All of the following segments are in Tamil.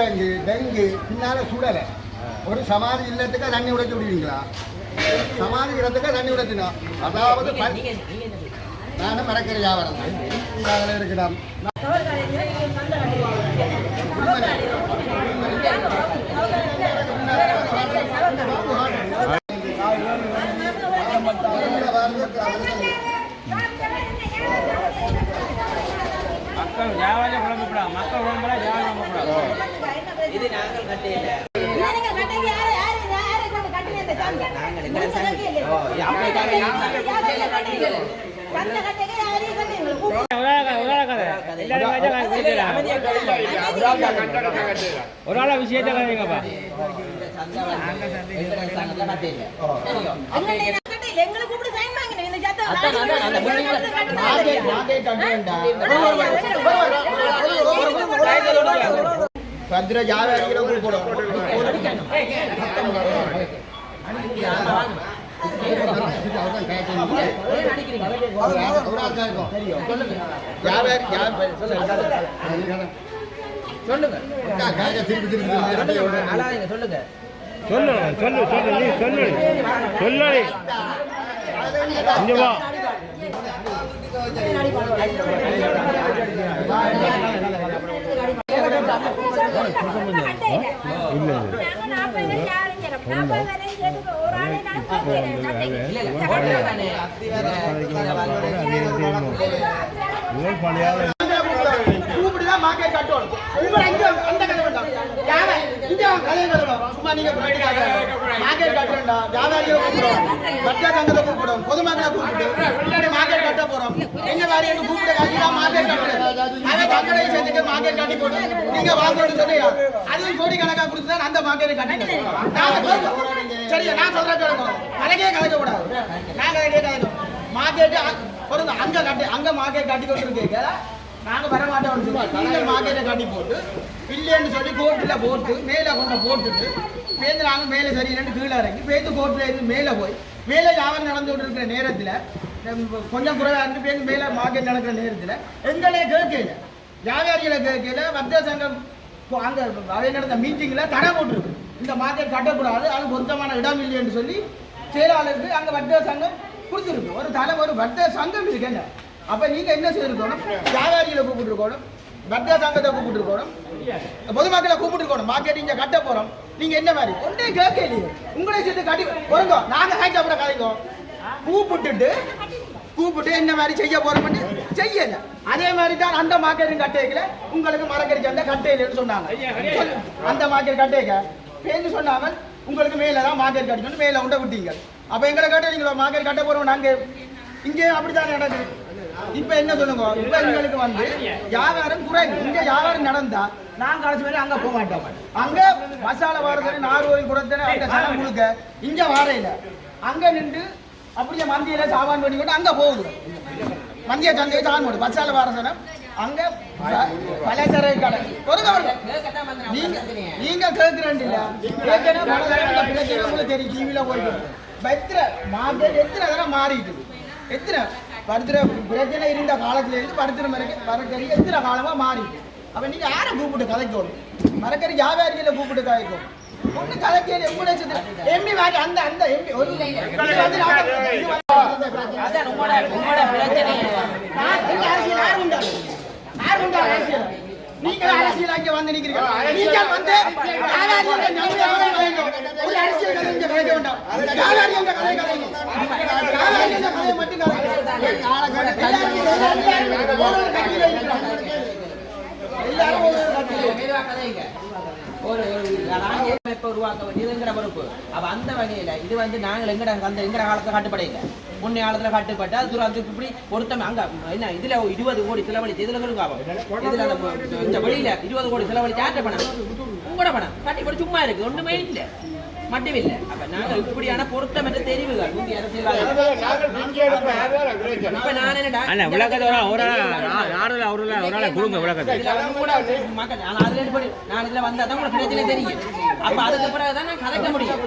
குடிக்கிறாங்க டெங்கு பின்னால சுடலை. ஒரு சமாதி இல்லத்துக்கு தண்ணி உடைச்சு விடுவீங்களா? சமாதி இடத்துக்கு தண்ணி உடைச்சினோம் அதாவது நானும் மறக்கிற வியாபாரம் தான். அதில் இருக்கிறோம் மக்கள் வியாபாரம் குழம்புப்படாது மக்கள் வியாபாரம் இது நாங்கள் கட்டையில. ஒரு ஆளா விஷயத்தை கதைங்கப்பா எங்களுக்கு கூப்பிட்டு சைன் வாங்கினேன் இந்த பத்திர சொல்லுங்க சொல்லு சொல்லு சொல்லு நீ சொல்லு சொல்லு இங்க வா இல்ல கூப்பிட்டுதான் மார்க்கெட் கட்டணும் அந்த கதை வேண்டாம். யாரை? இங்க கட்டணும். சும்மா நீங்க பின்னாடிக்காக மார்க்கெட் கட்டுறா வியாபாரிகளை கூப்பிடும் சங்கத்தை கூப்பிடும் பொதுமக்களை கூப்பிட்டு மார்க்கெட் கட்ட போறோம். எங்க வேற எங்க கூப்பிட காட்டி மார்க்கெட் கட்டுறேன் அதை தக்கடை சேர்த்துட்டு மார்க்கெட் கட்டி போட்டு நீங்க வாங்கணும்னு சொல்லி கோடி கணக்கா கொடுத்துதான் அந்த மார்க்கெட் கட்டி நாங்க சரியா நான் சொல்றேன் கேளுங்க. கணக்கே கலைக்க கூடாது நான் கணக்கே கலைக்கணும். பொருங்க அங்க கட்டி அங்க மார்க்கெட் கட்டி கொண்டு இருக்கீங்க நாங்க வர மாட்டோம்னு நீங்கள் மார்க்கெட்டை கட்டி போட்டு இல்லைன்னு சொல்லி கோர்ட்டில் போட்டு மேலே கொண்டு போட்டுட்டு பேருந்து நாங்கள் மேலே சரியில்லைன்னு கீழே இறங்கி பேருந்து கோர்ட்டில் இருந்து மேலே போய் மேலே வியாபாரம் நடந்துகிட்டு இருக்கிற நேரத்தில் கொஞ்சம் குறைவாக இருந்து பேருந்து மேலே மார்க்கெட் நடக்கிற நேரத்தில் எங்களே கேட்கல. வியாபாரிகளை கேட்கல? வர்த்தக சங்கம் அங்கே அவை நடந்த மீட்டிங்கில் தடை போட்டுருக்கு. இந்த மார்க்கெட் கட்டக்கூடாது அது பொருத்தமான இடம் இல்லைன்னு சொல்லி செயலாளருக்கு அங்கே வர்த்தக சங்கம் கொடுத்துருக்கு. ஒரு தலை ஒரு வர்த்தக சங்கம் இருக்கு என்ன? நீங்கள் என்ன செய்திருக்கணும் வியாபாரிகளை கூப்பிட்டுருக்கணும்? வர்த்தக சங்கத்தை கூப்பிட்டுருக்கணும் பொதுமக்களை கூப்பிட்டுருக்கணும் மார்க்கெட் இங்க கட்ட போறோம். நீங்க என்ன மாதிரி? ஒன்றே கேட்கலையே உங்களே சேர்த்து கட்டி பொருங்கோ நாங்க ஹேண்ட் அப்புறம் கதைங்கோ கூப்பிட்டுட்டு கூப்பிட்டு என்ன மாதிரி செய்ய போறோம்னு செய்யல. அதே மாதிரி தான் அந்த மார்க்கெட்டும் கட்டேக்கல. உங்களுக்கு மரக்கறி சந்தை கட்டையிலன்னு சொன்னாங்க. அந்த மார்க்கெட் கட்டேக்க. பேருந்து சொன்னாங்க. உங்களுக்கு மேல தான் மார்க்கெட் கட்டணும் மேல உண்ட விட்டீங்க. அப்ப எங்களை கட்டுறீங்களோ? மார்க்கெட் கட்ட போறோம் நாங்க. இங்கே அப்படித்தான் நடக்குது. இப்ப என்ன சொல்லுங்க? இப்ப எங்களுக்கு வந்து வியாபாரம் குறைவு. இங்க வியாபாரம் நடந்தா நாங்க கடைசி வரை அங்க போக மாட்டோம். அங்க மசாலா வாரத்தில் நார்வோயில் கொடுத்தன அங்க சனம் முழுக்க இங்க வாரையில. அங்க நின்று அப்படியே மந்தியில சாவான் பண்ணி கொண்டு அங்க போகுது. மந்திய சந்தையை சாவான் போடு மசாலா வாரசனம் அங்க பலசரை கடை. நீங்க நீங்க கேக்குறேன் இல்ல பிரச்சனை உங்களுக்கு தெரியும் டிவில போயிட்டு. எத்தனை மார்க்கெட் எத்தனை தடவை மாறிட்டு? எத்தனை? பருத்திர பிரச்சனை இருந்த காலத்துல இருந்து பருத்திர மரக்க மரக்கறி எத்தனை காலமா மாறிட்டு அப்ப நீங்க யாரை கூப்பிட்டு கதைக்கணும்? மரக்கறி வியாபாரிகளை கூப்பிட்டு கதைக்கும் ஒண்ணு கதைக்கல எப்படி எம்பி வாங்கி அந்த அந்த எம்பி ஒரு அதான் உங்களோட உங்களோட பிரச்சனை. அரசியல்? யார் அரசியல்? நீங்கள் அரசியல் அங்கே வந்து நிக்கிறீங்க. நீங்கள் வந்து. ஒரு அரசியல் கதை இங்க கதைக்க வேண்டாம். கதை கதைங்க. உருவாக்க வேண்டியதுங்கிற பொறுப்பு அப்ப அந்த வகையில இது வந்து நாங்கள் எங்கட அந்த எங்கட காலத்துல கட்டுப்படையில முன்னைய காலத்துல கட்டுப்பட்டு அது அதுக்கு இப்படி பொருத்தம் அங்க என்ன இதுல இருபது கோடி செலவழிச்சு இதுல சொல்லுங்க இதுல இந்த இருபது கோடி செலவழிச்சு ஆட்ட பணம். உங்களோட பணம் சும்மா இருக்கு. ஒண்ணுமே இல்ல. மட்டும் இல்ல அப்ப நாங்க இப்படியான பொருத்தமற்ற தெரிவுகள் இந்திய இப்ப நான் என்னடா அண்ணா விளக்கத்தை ஒரு ஆள் ஆள் கொடுங்க விளக்கத்தை கூட மக்கள் நான் அதுல நான் இதுல வந்தா தான் உங்களுக்கு பிரச்சனை தெரியும். அப்ப அதுக்கு பிறகுதான் நான் கதைக்க முடியும்.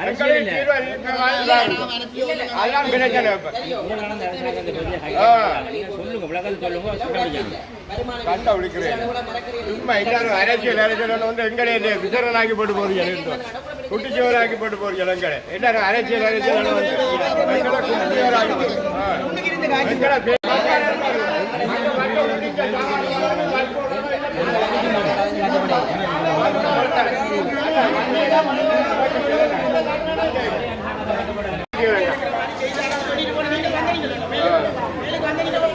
அரசியல் இல்லை பிரச்சனை கண்ட ஒழிக்கிறேன் சும்மா எல்லாரும் அரசியல் அரசியல் வந்து போட்டு போறீங்க போட்டு போறீங்க எங்களை எல்லாரும் அரசியல் அரசியல் வந்து எங்களை குட்டிச்சுவராக்கி போட்டு ஆ. எங்களை பே-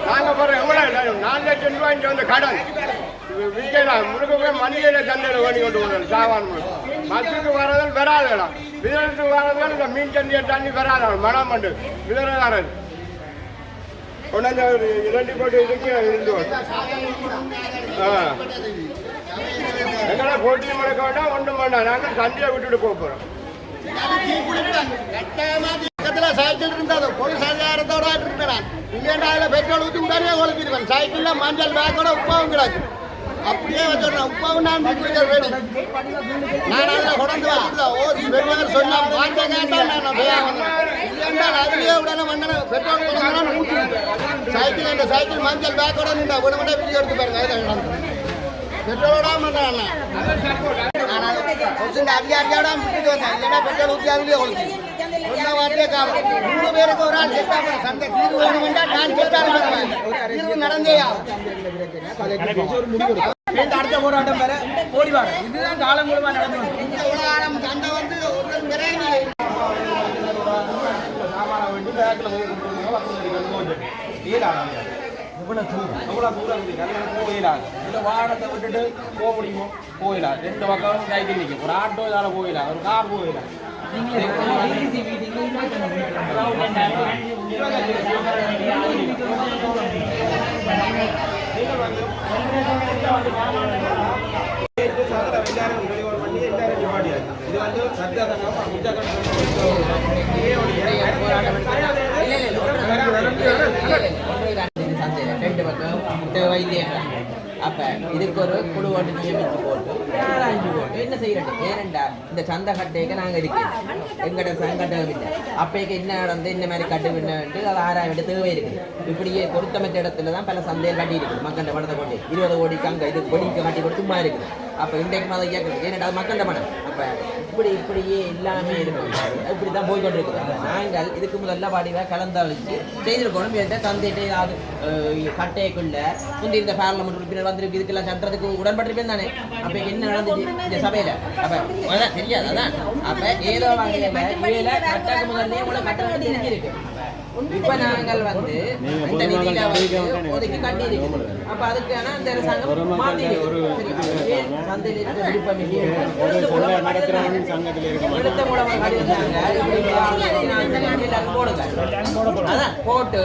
நாங்க போறோம் எவ்வளவு நாலு லட்சம் ரூபாய் இங்க வந்து கடன். விற்கலாம். முழுக்க போய் மண்டியில சந்தையில ஓடி கொண்டு போகணும் சாவான் மசுக்கு வரதல் வராதுலாம் விதத்துக்கு வரதும் இந்த மீன் சந்தையை தண்ணி வராது மனம் மண்டு. விதரதாரன் கொண்டாந்து ஒரு இரண்டு கோடி இதுக்கு இருந்து ஆ. எங்களை போட்டி முடக்க வேண்டாம் ஒன்றும் வேண்டாம் நாங்கள் சந்தையை விட்டுட்டு போகிறோம் போறோம். பக்கத்துல சைக்கிள் இருந்தாலும் பொது சஞ்சாரத்தோட இருக்கிறான் இல்லைன்னா அதில் பெட்ரோல் ஊற்றி உடனே கொளுத்திருவேன் சைக்கிள்ல மஞ்சள் பேக்கோட உப்பாவும் கிடக்கு. அப்படியே வச்சிடறேன் உப்பாவும் நான் குடிக்கிற ரெடி நான் அதில் கொண்டு வச்சுருந்தேன் ஓ பெரியவர் சொன்னா வாங்க கேட்டால் நான் போய் இல்லைன்னா அதுலேயே உடனே வந்தேன் பெட்ரோல் கொண்டு ஊற்றி சைக்கிள் இந்த சைக்கிள் மஞ்சள் பேக்கோட நின்று உடனே வீடியோ எடுத்து பாருங்க. அதில் பெட்ரோலோட பண்ணுறேன் நான் கொசுங்க அதிகாரியோட விட்டுட்டு வந்தேன் இல்லைன்னா மூணு பேருக்கு ஒரு ஆள் செட் தீர்வு நான் செட் ஆகிறேன் தீர்வு அடுத்த போராட்டம் வேற ஓடிவாங்க இதுதான் காலம் மூலமா நடந்து சண்டை வந்து ஒரு விரைவி வாகனத்தை விட்டுட்டு போக முடியுமோ போயிடலாம் ரெண்டு பக்கம் சைக்கிள் நிற்கும் ஒரு ஆட்டோ இதால போயிடலாம் ஒரு கார் போயிடலாம் ரெண்டு பக்கம் வைத்தியம் அப்ப இதுக்கு ஒரு குழு ஓட்டு நியமித்து போட்டு ஆராய்ச்சி போட்டு என்ன செய்யறது? ஏனண்டா இந்த சந்த கட்டைக்கு நாங்கள் இருக்கோம் எங்கட சங்கடம் இல்லை அப்பைக்கு என்ன நடந்து இந்த மாதிரி கட்டு பின்னு அதை ஆராய வேண்டிய தேவை இருக்குது இப்படியே பொருத்தமற்ற இடத்துல தான் பல சந்தையில் கட்டி இருக்குது மக்கள் பணத்தை கொண்டு இருபது கோடிக்கு அங்கே இது கொடிக்கு கட்டி கொடுத்து சும்மா இருக்குது அப்போ இன்றைக்கு மதம் கேட்குறது ஏனண்டா அது மக்கள் பணம் அப்போ இப்படி இப்படியே எல்லாமே இருக்கும். இப்படி தான் போய் கொண்டிருக்கிறாங்க நாங்கள் இதுக்கு முதல்ல பாடிவா கலந்தாளிச்சு. செய்திருக்கணும் என்ற தந்தைட்டு ஏதாவது அஹ், கட்டைக்குள்ள முந்தி இந்த பார்லமெண்ட் உறுப்பினர் வந்திருக்கு இதுக்கெல்லாம் சட்டத்துக்கு உடன்பட்டிருப்பேன் தானே? அப்ப என்ன நடந்துச்சு? இந்த சபையில். அப்ப தெரியாது அதான். அப்போ ஏதோ வகையில வேலை கட்டாக்கு முதல்ல உங்களை கட்ட வேண்டி இருக்கு இப்ப நாங்கள் வந்து இந்த நிதியில வந்து ஒதுக்கி கட்டி இருக்கு அப்ப அதுக்கான அந்த அரசாங்கம் சந்தையில் இருக்க விருப்பம் இல்லையே எடுத்த போடுங்க அதான் போட்டு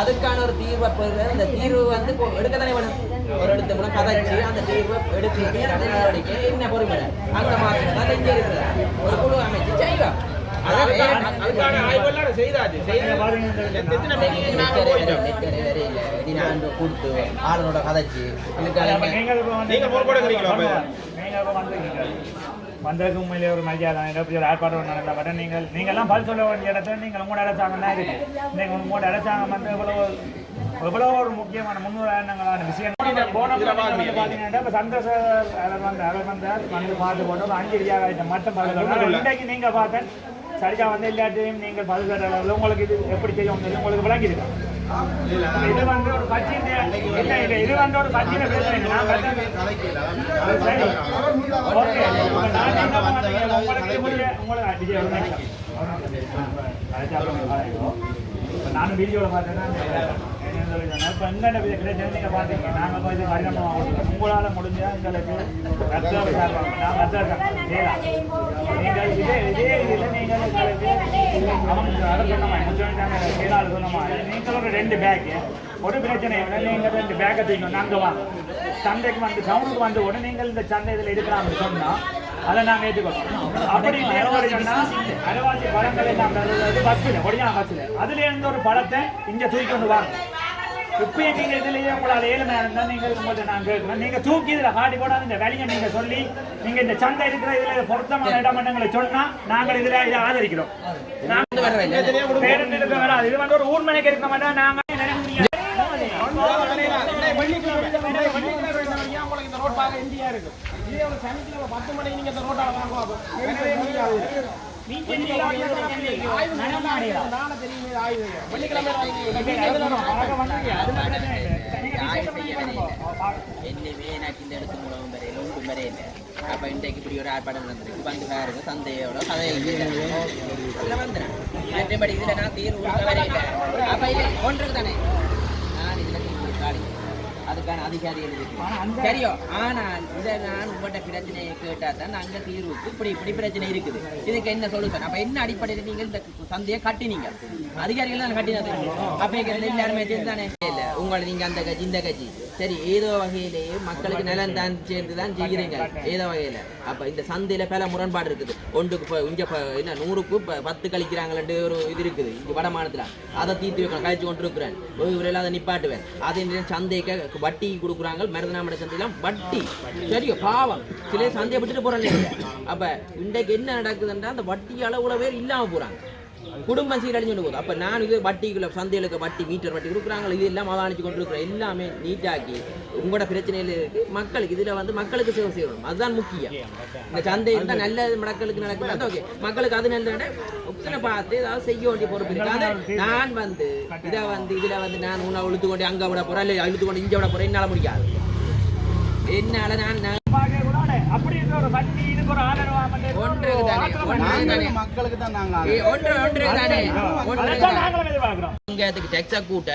அதுக்கான ஒரு தீர்வை பெறுற அந்த தீர்வு வந்து எடுக்கத்தானே வேணும். ஒரு இடத்த மூலம் கதைச்சு அந்த தீர்வை அந்த நடவடிக்கை என்ன பொறுமை அந்த மாதிரி தான் இங்க இருக்குது ஒரு குழு அமைச்சு செய்வோம் அதுக்கான ஆய்வெல்லாம் செய்தாச்சு. எத்தனை மீட்டிங் நாங்கள் போயிட்டோம்? நெட்டரை வரையில தினாண்டு கொடுத்து ஆளுநரோட கதைச்சு நீங்க வந்ததுக்கு உண்மையிலே ஒரு மரியாதை. எப்படி ஒரு ஆர்ப்பாட்டம் நடந்த பட் நீங்கள் நீங்கள்லாம் பதில் சொல்ல வேண்டிய இடத்துல நீங்கள் உங்களோட அரசாங்கம் தான் இருக்கு. நீங்கள் உங்களோட அரசாங்கம் வந்து எவ்வளோ எவ்வளோ ஒரு முக்கியமான முன்னுதாரணங்களான விஷயம். போன பார்த்தீங்கன்னா இப்போ சந்திரசேகர் அவர் வந்து அவர் வந்தார் வந்து பார்த்து போட்டு ஒரு அஞ்சு வியாபாரத்தை மட்டும் பதில் இன்றைக்கு நீங்கள் பார்த்தேன் சரியா வந்து எல்லாத்தையும் நீங்கள் பதில் அளவுல உங்களுக்கு இது எப்படி செய்யும் உங்களுக்கு விளங்கியிருக்கா? இது வந்து ஒரு கட்சியின் என்ன இது இது வந்து ஒரு சரி. ஓகே. நான் என்ன உங்களுக்கு உங்களுக்கு நானும் வீடியோவில் பார்த்தேன்னா இப்போ சொல்லிருந்தேன்னா, இப்ப எங்கட வித பிரச்சனை பரிணாமம் ஆகணும். உங்களால் முடிஞ்சால் எங்களுக்கு ரத்தம் நான் நீங்கள் இதே இதே இதில் நீங்கள் எங்களுக்கு அவங்க ஒரு ரெண்டு பேக்கு ஒரு பிரச்சனை இல்லை நீங்கள் ரெண்டு பேக்கை தூக்கணும் நாங்கள் வாங்க சந்தைக்கு வந்து டவுனுக்கு வந்து உடனே நீங்கள் இந்த சந்தை இதில் இருக்கிறாங்க சொன்னா அதை நாங்கள் ஏற்றுக்கணும் அப்படி அரைவாசி பழங்கள் பஸ்ஸில் பஸ்ஸில் ஒரு பழத்தை இங்கே தூக்கி கொண்டு வாங்க இப்பயும் நீங்க இதுலயே உங்களால் ஏழுமையா இருந்தா நீங்க உங்கள்ட்ட நான் கேட்கிறேன் நீங்க தூக்கி இதுல காட்டி போடாது இந்த வேலையை நீங்க சொல்லி நீங்க இந்த சந்தை இருக்கிற இதுல பொருத்தமான இடமட்டங்களை சொன்னா நாங்கள் இதுல இதை ஆதரிக்கிறோம். பேருந்து இது வந்து ஒரு ஊர்மனைக்கு இருக்க மாட்டோம் நாங்க நினைக்க முடியாது உங்களுக்கு இந்த ரோட் பார்க்க எம்டியா இருக்கு இதே ஒரு சனிக்கிழமை பத்து மணிக்கு நீங்க இந்த ரோட்டால வாங்குவாங்க என்னையுமே எனக்கு இந்த இடத்து மூலம் வரையில ஒன்றும் வரையில அப்ப இன்றைக்கு இப்படி ஒரு ஆர்ப்பாட்டம் நடந்திருக்கு வந்து பாருங்க சந்தையோட கதை வந்துடுறேன் மற்றபடி இதுல நான் தீர்வு வரையில. அப்ப இது ஒன்றுக்கு தானே நான் இதுல தீர்வு காடி அதுக்கான அதிகாரிகள் இருக்கு. தெரியும். ஆனால் இதை நான் உங்கள்கிட்ட பிரச்சனையை கேட்டா தான் அங்க தீர்வுக்கு இப்படி இப்படி பிரச்சனை இருக்குது. இதுக்கு என்ன சொல்லுவேன் அப்ப என்ன அடிப்படையில் நீங்கள் இந்த சந்தையை கட்டினீங்க? அதிகாரிகள் தான் கட்டினது அப்ப எல்லாருமே சேர்ந்து தானே இல்ல உங்களை நீங்க அந்த கட்சி இந்த கட்சி. சரி ஏதோ வகையிலேயே மக்களுக்கு நிலம் தான் சேர்ந்து தான் செய்கிறீங்க ஏதோ வகையில. அப்ப இந்த சந்தையில பல முரண்பாடு இருக்குது. ஒன்றுக்கு இப்போ இங்க என்ன நூறுக்கு இப்போ பத்து கழிக்கிறாங்களே ஒரு இது இருக்குது. இங்க வட மாநிலத்தில் அதை தீர்த்து வைக்கணும் கழிச்சு கொண்டு இருக்கிறேன் இவரெல்லாம் அதை நிப்பாட்டுவேன். அதே சந்தைக்கு வட்டி கொடுக்குறாங்க. மருதநாமட சந்தையெல்லாம் வட்டி. சரியோ பாவம். சில சந்தையை விட்டுட்டு போறாங்க. அப்ப இன்றைக்கு என்ன நடக்குதுன்றா அந்த வட்டி அளவுல பேர் இல்லாம போறாங்க. குடும்பம் சீரழிஞ்சு கொண்டு போகுது. அப்போ நான் இது வட்டிக்குள்ள சந்தைகளுக்கு வட்டி மீட்டர் வட்டி கொடுக்குறாங்களோ இது எல்லாம் அவதானிச்சு கொண்டு இருக்கிறோம் எல்லாமே நீட்டாக்கி உங்களோட பிரச்சனையில் இருக்குது மக்களுக்கு இதில் வந்து மக்களுக்கு சேவை செய்யணும். அதுதான் முக்கியம். இந்த சந்தை இருந்தால் நல்ல மக்களுக்கு நடக்குது. ஓகே. மக்களுக்கு அது நல்ல ஒப்ஷனை பார்த்து ஏதாவது செய்ய வேண்டிய பொறுப்பு இருக்கு. நான் வந்து இதை வந்து இதில் வந்து நான் உன்னை இழுத்து கொண்டு அங்கே விட போகிறேன் இல்லை அழுத்து கொண்டு இங்கே விட போகிறேன் என்னால் முடியாது. என்னால் நான் நான் பார்க்க கூட அப்படி இருக்க ஒரு வட்டி இதுக்கு ஒரு ஆதரவா ஒன்று தானே ஒன்று தானே மக்களுக்கு தான் நாங்க ஏய், ஒன்று ஒன்று தானே? ஒன்று அதான் தானே? நாங்களும் எதிர்பார்க்கிறோம் இங்கே அதுக்கு டெக்ஸா கூட்ட.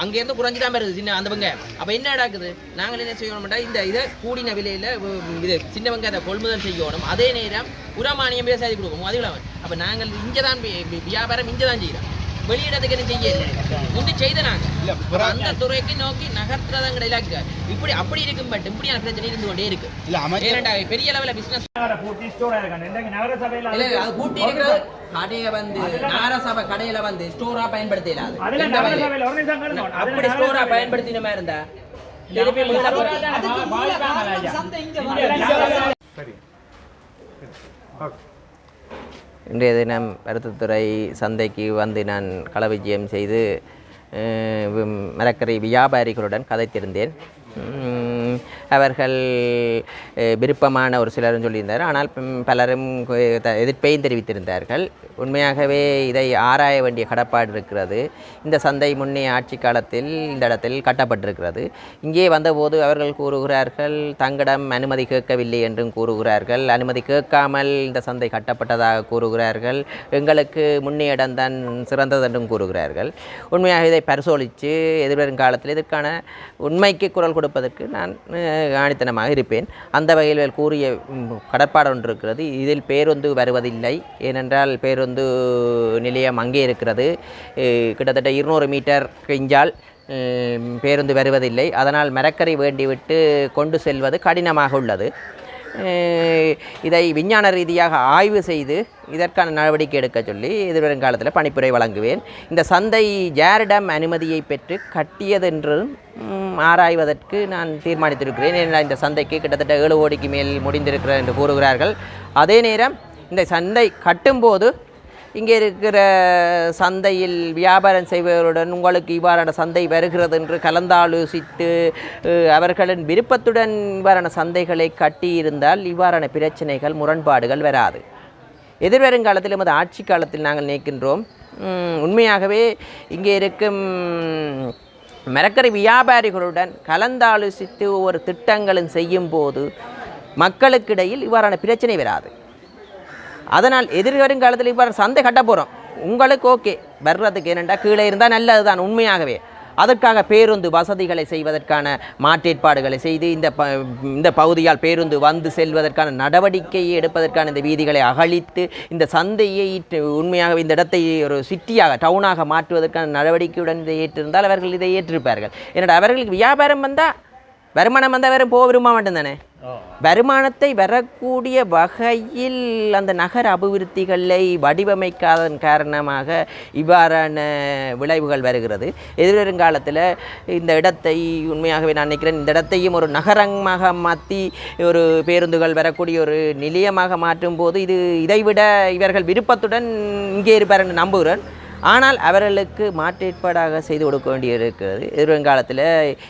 அங்கேருந்து குறைஞ்சி தான் வருது சின்ன அந்த வெங்காயம் அப்போ என்ன நடக்குது? நாங்கள் என்ன செய்யணும்டா இந்த இதை கூடின விலையில் இது சின்ன வெங்காயத்தை கொள்முதல் செய்யணும். அதே நேரம் உரமானியம் விவசாயி கொடுக்கணும். அது இல்லாமல் அப்போ நாங்கள் இங்கே தான் வியாபாரம் இங்கே தான் செய்கிறோம் வெளியிடத்துக்கு என்ன செய்யல. முந்தி செய்த நாங்கள் அப்ப அந்த துறைக்கு நோக்கி நகர்த்துறதங்கிற இலக்கு. இப்படி அப்படி இருக்கும் பட் இப்படியான பிரச்சனை இருந்து கொண்டே இருக்கு. ஏனண்டா பெரிய லெவலில் பிசினஸ் கூட்டி இருக்கிறது கடையை வந்து நாரசபை கடையில வந்து ஸ்டோரா. அதுல அப்படி ஸ்டோரா சபையில- பயன்படுத்தின மாதிரி இருந்தா இன்றைய தினம் வருத்தத்துறை சந்தைக்கு வந்து நான் கள விஜயம் செய்து மரக்கரை வியாபாரிகளுடன் கதைத்திருந்தேன். அவர்கள் விருப்பமான ஒரு சிலரும் சொல்லியிருந்தார். ஆனால் பலரும் த- எதிர்ப்பையும் தெரிவித்திருந்தார்கள். உண்மையாகவே இதை ஆராய வேண்டிய கடப்பாடு இருக்கிறது. இந்த சந்தை முன்னே ஆட்சி காலத்தில் இந்த இடத்தில் கட்டப்பட்டிருக்கிறது. இங்கே வந்தபோது அவர்கள் கூறுகிறார்கள் தங்களிடம் அனுமதி கேட்கவில்லை என்றும் கூறுகிறார்கள். அனுமதி கேட்காமல் இந்த சந்தை கட்டப்பட்டதாக கூறுகிறார்கள். எங்களுக்கு முன்னே இடம்தான் சிறந்தது என்றும் கூறுகிறார்கள். உண்மையாக இதை பரிசோலித்து எதிர்வரும் காலத்தில் இதற்கான உண்மைக்கு குரல் கொடுப்பதற்கு நான் காணித்தனமாக ஆணித்தனமாக இருப்பேன். அந்த வகையில் கூறிய கடற்பாடு ஒன்று இருக்கிறது. இதில் பேருந்து வருவதில்லை. ஏனென்றால் பேருந்து நிலையம் அங்கே இருக்கிறது. கிட்டத்தட்ட இருநூறு மீட்டர் கிஞ்சால் பேருந்து வருவதில்லை. அதனால் மரக்கரை வேண்டிவிட்டு கொண்டு செல்வது கடினமாக உள்ளது. இதை விஞ்ஞான ரீதியாக ஆய்வு செய்து இதற்கான நடவடிக்கை எடுக்க சொல்லி எதிர்வரும் காலத்தில் பணிப்புரை வழங்குவேன். இந்த சந்தை ஜாரிடம் அனுமதியை பெற்று கட்டியதென்றும் ஆராய்வதற்கு நான் தீர்மானித்திருக்கிறேன். ஏன்னா இந்த சந்தைக்கு கிட்டத்தட்ட ஏழு கோடிக்கு மேல் முடிந்திருக்கிறேன் என்று கூறுகிறார்கள். அதே நேரம் இந்த சந்தை கட்டும்போது இங்கே இருக்கிற சந்தையில் வியாபாரம் செய்பவருடன் உங்களுக்கு இவ்வாறான சந்தை வருகிறது என்று கலந்தாலோசித்து அவர்களின் விருப்பத்துடன் இவ்வாறான சந்தைகளை கட்டியிருந்தால் இவ்வாறான பிரச்சனைகள் முரண்பாடுகள் வராது. எதிர்வரும் காலத்தில் எமது ஆட்சி காலத்தில் நாங்கள் நினைக்கின்றோம். உண்மையாகவே இங்கே இருக்கும் மரக்கறி வியாபாரிகளுடன் கலந்தாலோசித்து ஒவ்வொரு திட்டங்களும் செய்யும்போது மக்களுக்கிடையில் இவ்வாறான பிரச்சனை வராது. அதனால் எதிர்வருங்காலத்தில் இப்போ சந்தை கட்ட போகிறோம் உங்களுக்கு ஓகே. வர்றதுக்கு என்னென்னா கீழே இருந்தால் நல்லது தான் உண்மையாகவே. அதற்காக பேருந்து வசதிகளை செய்வதற்கான மாற்றேற்பாடுகளை செய்து இந்த ப இந்த பகுதியால் பேருந்து வந்து செல்வதற்கான நடவடிக்கையை எடுப்பதற்கான இந்த வீதிகளை அகழித்து இந்த சந்தையை உண்மையாக உண்மையாகவே இந்த இடத்தை ஒரு சிட்டியாக டவுனாக மாற்றுவதற்கான நடவடிக்கையுடன் இதை ஏற்றிருந்தால் அவர்கள் இதை ஏற்றிருப்பார்கள். என்னடா அவர்களுக்கு வியாபாரம் வந்தால் வருமானம் வந்தால் வேறு போக விரும்ப மாட்டேன் தானே வருமானத்தை வரக்கூடிய வகையில் அந்த நகர அபிவிருத்திகளை வடிவமைக்காதன் காரணமாக இவ்வாறான விளைவுகள் வருகிறது. எதிர்வருங்காலத்தில் இந்த இடத்தை உண்மையாகவே நான் நினைக்கிறேன் இந்த இடத்தையும் ஒரு நகரமாக மாற்றி ஒரு பேருந்துகள் வரக்கூடிய ஒரு நிலையமாக மாற்றும் போது இது இதைவிட இவர்கள் விருப்பத்துடன் இங்கே இருப்பார் என்று நம்புகிறேன். ஆனால் அவர்களுக்கு மாற்றேற்பாடாக செய்து கொடுக்க வேண்டியிருக்கிறது. எதிர்காலத்தில்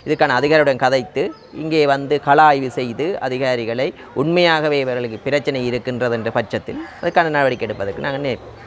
இதுக்கான அதிகாரியுடன் கதைத்து இங்கே வந்து கள ஆய்வு செய்து அதிகாரிகளை உண்மையாகவே இவர்களுக்கு பிரச்சனை இருக்கின்றது என்ற பட்சத்தில் அதுக்கான நடவடிக்கை எடுப்பதற்கு நாங்கள்